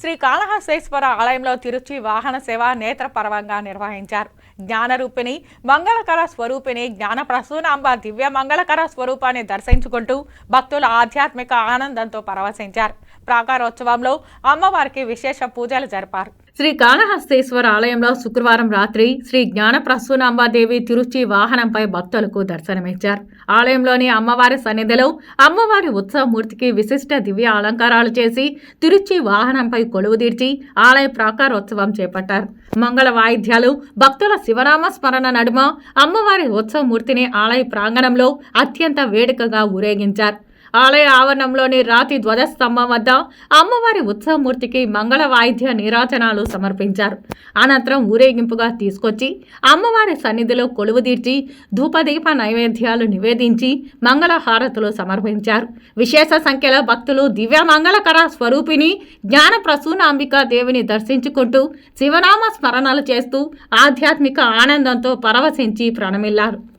శ్రీ కాళహస్తేశ్వర ఆలయంలో తిరుచి వాహన సేవ నేత్ర పర్వంగా నిర్వహించారు. జ్ఞానరూపిణి మంగళకర స్వరూపిణి జ్ఞాన ప్రసూనాంబ దివ్య మంగళకర స్వరూపాన్ని దర్శించుకుంటూ భక్తులు ఆధ్యాత్మిక ఆనందంతో పరవశించారు. ప్రాకారోత్సవంలో అమ్మవారికి విశేష పూజలు జరిపారు. శ్రీ కాళహస్తేశ్వర ఆలయంలో శుక్రవారం రాత్రి శ్రీ జ్ఞాన ప్రసూనాంబాదేవి తిరుచి వాహనంపై భక్తులకు దర్శనమిచ్చారు. ఆలయంలోని అమ్మవారి సన్నిధిలో అమ్మవారి ఉత్సవమూర్తికి విశిష్ట దివ్య అలంకారాలు చేసి తిరుచి వాహనంపై కొలువు తీర్చి ఆలయ ప్రాకారోత్సవం చేపట్టారు. మంగళ వాయిద్యాలు భక్తుల శివనామ స్మరణ నడుమ అమ్మవారి ఉత్సవమూర్తిని ఆలయ ప్రాంగణంలో అత్యంత వేడుకగా ఊరేగించారు. ఆలయ ఆవరణంలోని రాతి ధ్వజస్తంభం వద్ద అమ్మవారి ఉత్సవమూర్తికి మంగళ వాయిద్య నీరాజనాలు సమర్పించారు. అనంతరం ఊరేగింపుగా తీసుకొచ్చి అమ్మవారి సన్నిధిలో కొలువుదీర్చి ధూపదీప నైవేద్యాలు నివేదించి మంగళ హారతులు సమర్పించారు. విశేష సంఖ్యలో భక్తులు దివ్య మంగళకర స్వరూపిణి జ్ఞాన ప్రసూనాంబికా దేవిని దర్శించుకుంటూ శివనామ స్మరణలు చేస్తూ ఆధ్యాత్మిక ఆనందంతో పరవశించి ప్రణమిల్లారు.